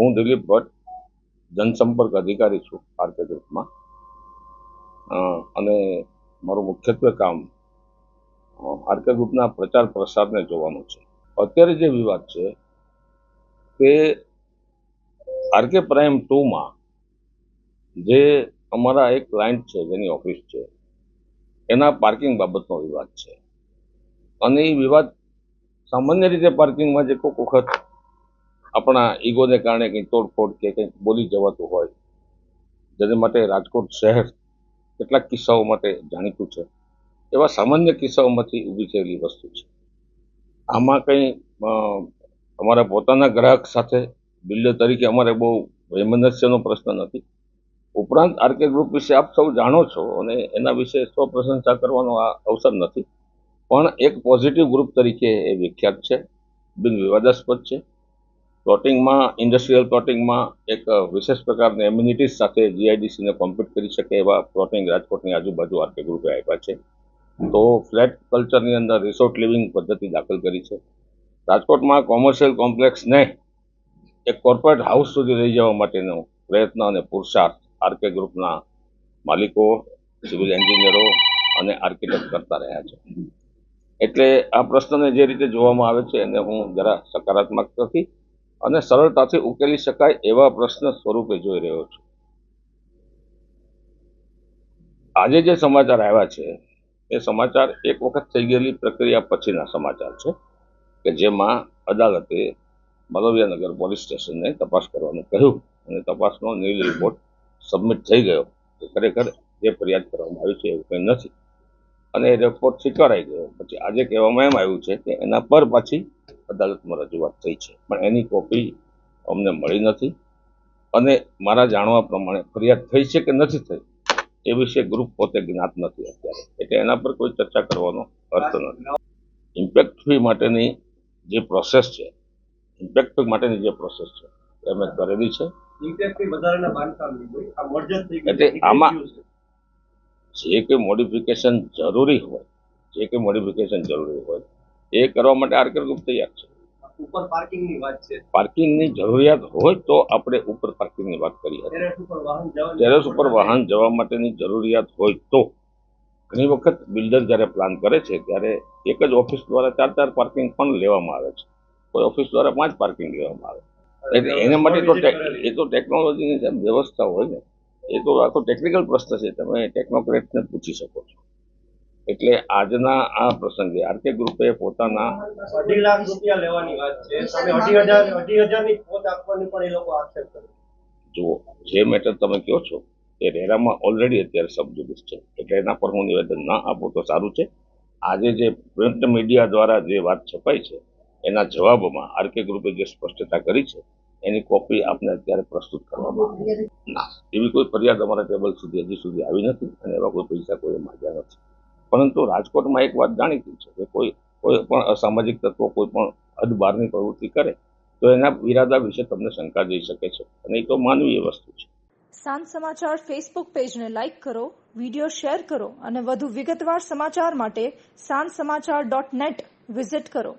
હું દિલીપ ભટ્ટ, જનસંપર્ક અધિકારી છું આરકે ગ્રુપમાં. અને મારું મુખ્યત્વે કામ આરકે ગ્રુપના પ્રચાર પ્રસારને જોવાનું છે. અત્યારે જે વિવાદ છે તે આરકે પ્રાઇમ ટુમાં જે અમારા એક ક્લાયન્ટ છે, જેની ઓફિસ છે, એના પાર્કિંગ બાબતનો વિવાદ છે. અને એ વિવાદ સામાન્ય રીતે પાર્કિંગમાં જે કોઈક વખત આપણા ઈગોને કારણે કંઈક તોડફોડ કે કંઈક બોલી જવાતું હોય. જેને માટે રાજકોટ શહેર કેટલાક કિસ્સાઓ માટે જાણીતું છે. એવા સામાન્ય કિસ્સાઓમાંથી ઊભી થયેલી વસ્તુ છે. આમાં કંઈ અમારા પોતાના ગ્રાહક સાથે બિલ્ડર તરીકે અમારે બહુ વૈમનસ્યનો પ્રશ્ન નથી. ઉપરાંત આરકે ગ્રુપ વિશે આપ સૌ જાણો છો અને એના વિશે સ્વ પ્રશંસા કરવાનો આ અવસર નથી. પણ એક પોઝિટિવ ગ્રુપ તરીકે એ વિખ્યાત છે. બિન વિવાદાસ્પદ છે. પ્લોટિંગમાં, ઇન્ડસ્ટ્રીયલ પ્લોટિંગમાં એક વિશેષ પ્રકારની એમ્યુનિટીઝ સાથે જીઆઈડીસીને કોમ્પિટ કરી શકે એવા પ્લોટિંગ રાજકોટની આજુબાજુ આરકે ગ્રુપે આપ્યા છે. તો ફ્લેટ કલ્ચરની અંદર રિસોર્ટ લિવિંગ પદ્ધતિ દાખલ કરી છે. રાજકોટમાં કોમર્શિયલ કોમ્પ્લેક્સને એક કોર્પોરેટ હાઉસ સુધી લઈ જવા માટેનો પ્રયત્ન અને પુરુષાર્થ આરકે ગ્રુપના માલિકો, સિવિલ એન્જિનિયરો અને આર્કિટેક્ટ કરતા રહ્યા છે. એટલે આ પ્રશ્નને જે રીતે જોવામાં આવે છે એને હું જરા સકારાત્મક નથી. અને સરળતાથી ઉકેલી શકાય એવા પ્રશ્ન સ્વરૂપે જોઈ રહ્યો છું. આજે જે સમાચાર આવ્યા છે, એ સમાચાર એક વખત થઈ ગયેલી પ્રક્રિયા પછીના સમાચાર છે, કે જેમાં અદાલતે માલવિયાનગર પોલીસ સ્ટેશનને તપાસ કરવાનું કહ્યું અને તપાસનો નીલ રિપોર્ટ સબમિટ થઈ ગયો, કે ખરેખર જે ફરિયાદ કરવામાં આવી છે એવું કંઈ નથી. અને એ રિપોર્ટ સ્વીકારાઈ ગયો. પછી આજે કહેવામાં એમ આવ્યું છે કે એના પર પાછી અદાલતમાં રજૂઆત થઈ છે. પણ એની કોપી અમને મળી નથી. અને મારા જાણવા પ્રમાણે ફરિયાદ થઈ છે કે નથી થઈ એ વિશે ગ્રુપ પોતે જ્ઞાત નથી અત્યારે. એટલે એના પર કોઈ ચર્ચા કરવાનો અર્થ નથી. ઇમ્પેક્ટ ફી માટેની જે પ્રોસેસ છે ઇમ્પેક્ટ ફી માટેની જે પ્રોસેસ છે એ અમે કરેલી છે. એટલે આમાં- જે કે મોડિફિકેશન જરૂરી હોય જે કે મોડિફિકેશન જરૂરી હોય એ કરવા માટે આરકે ગ્રુપ તૈયાર છે. ઉપર પાર્કિંગની વાત છે. પાર્કિંગની જરૂરિયાત હોય તો આપણે ઉપર પાર્કિંગની વાત કરી હતી. ટેરેસ ઉપર વાહન જવાની ટેરેસ ઉપર વાહન જવા માટેની જરૂરિયાત હોય તો. ઘણી વખત બિલ્ડર જ્યારે પ્લાન કરે છે ત્યારે એક જ ઓફિસ દ્વારા ચાર ચાર પાર્કિંગ પણ લેવામાં આવે છે. કોઈ ઓફિસ દ્વારા પાંચ પાર્કિંગ લેવામાં આવે. એટલે એના માટે તો એ તો ટેકનોલોજીની જેમ વ્યવસ્થા હોય ને એ તો આખો ટેકનિકલ પ્રશ્ન છે. તમે ટેકનોક્રેટને પૂછી શકો છો. એટલે આજના આ પ્રસંગે આરકે ગ્રુપે પોતાના અઢી લાખ રૂપિયા લેવાની વાત છે. તમે અઢી હજાર અઢી હજારની પોત આપવાની પણ એ લોકો આક્ષેપ કરે જુઓ જે મેટર તમે કહો છો એ રેરામાં ઓલરેડી અત્યારે સબજુડિસ છે. એટલે એના પર હું નિવેદન ના આપું તો સારું છે. આજે જે પ્રિન્ટ મીડિયા દ્વારા જે વાત છપાઈ છે એના જવાબમાં આરકે ગ્રુપે જે સ્પષ્ટતા કરી છે એની કોપી આપને અત્યારે પ્રસ્તુત કરવામાં આવી. ના એવી કોઈ ફરિયાદ અમારા ટેબલ સુધી હજી સુધી આવી નથી અને એવા કોઈ પૈસા કોઈ માગ્યા નથી. પરંતુ રાજકોટમાં એક વાત જાણીતી છે કે કોઈ કોઈ પણ અસામાજિક તત્વો કોઈ પણ હદ બહારની પ્રવૃત્તિ કરે, તો એના ઇરાદા વિશે તમને શંકા જઈ શકે છે. અને એ તો માનવીય વસ્તુ છે. સાંજ સમાચાર ફેસબુક પેજને લાઇક કરો વીડિયો શેર કરો અને વધુ વિગતવાર સમાચાર માટે સાંજ સમાચાર ડોટ નેટ વિઝિટ કરો.